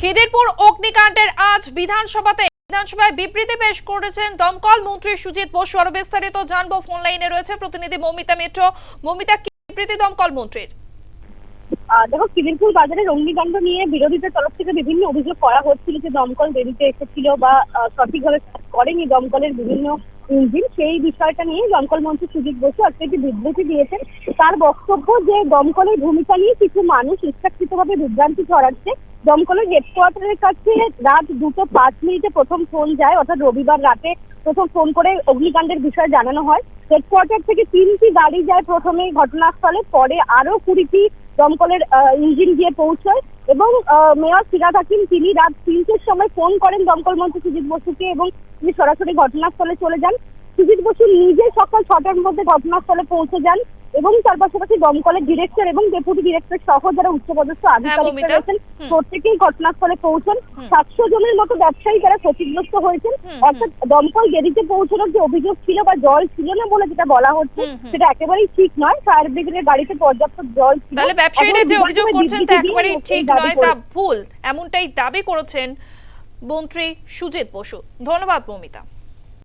খিদিরপুর অগ্নিকাণ্ডের আজ বিধানসভাতে। বিধানসভায় বিবৃতি পেশ করেছেন দমকল মন্ত্রী সুজিত বসু। আরও বিস্তারিত জানব, ফোন লাইনে রয়েছে প্রতিনিধি মমিতা মিত্র। মমিতা, কি বিবৃতি দমকল মন্ত্রীর? দেখো খিদিরপুর বাজারের অগ্নিকাণ্ড নিয়ে বিরোধীদের তরফ থেকে বিভিন্ন অভিযোগ করা হচ্ছিল যে দমকল দেরিতে এসেছিল বা সঠিকভাবে করেনি দমকলের বিভিন্ন ইঞ্জিন। সেই বিষয়টা নিয়ে দমকল মন্ত্রী সুজিত বসু আজকে একটি বিবৃতি দিয়েছেন। তার বক্তব্য যে দমকলের ভূমিকা নিয়ে কিছু মানুষ ইচ্ছাকৃতভাবে বিভ্রান্তি ছড়াচ্ছে। দমকলের হেডকোয়ার্টারের কাছে রাত দুটো পাঁচ মিনিটে প্রথম ফোন যায়, অর্থাৎ রবিবার রাতে প্রথম ফোন করে অগ্নিকাণ্ডের বিষয়ে জানানো হয়। হেডকোয়ার্টার থেকে তিনটি গাড়ি যায় প্রথমে ঘটনাস্থলে, পরে আরও কুড়িটি দমকলের ইঞ্জিন গিয়ে পৌঁছয় এবং মেয়র সিরাজ হাকিম তিনি রাত তিনটের সময় ফোন করেন দমকল মন্ত্রী সুজিত বসুকে এবং তিনি সরাসরি ঘটনাস্থলে চলে যান। সুজিত বসু নিজে সকাল ছটার মধ্যে ঘটনাস্থলে পৌঁছে যান। এবং তার পাশাপাশি দমকলের ডিরেক্টর এবং ডেপুটি ডিরেক্টর সহ যারা উচ্চপদস্থ আধিকারিকরা হ্যাঁ, রয়েছেন প্রত্যেকেই ঘটনাস্থলে পৌঁছন। সাতশো জনের মতো ব্যবসায়ী যারা ক্ষতিগ্রস্ত হয়েছেন। অর্থাৎ দমকল দেরিতে পৌঁছানোর যে অভিযোগ ছিল বা জল ছিল না বলে যেটা বলা হচ্ছে। সেটা একেবারেই ঠিক নয়। ফায়ার ব্রিগেডের গাড়িতে পর্যাপ্ত জল ছিল। তাহলে ব্যবসায়ীরা যে অভিযোগ করছেন তা একেবারেই ঠিক নয় তা ভুল। এমনটাই দাবি করেছেন মন্ত্রী সুজিত বসু। ধন্যবাদ মমিতা।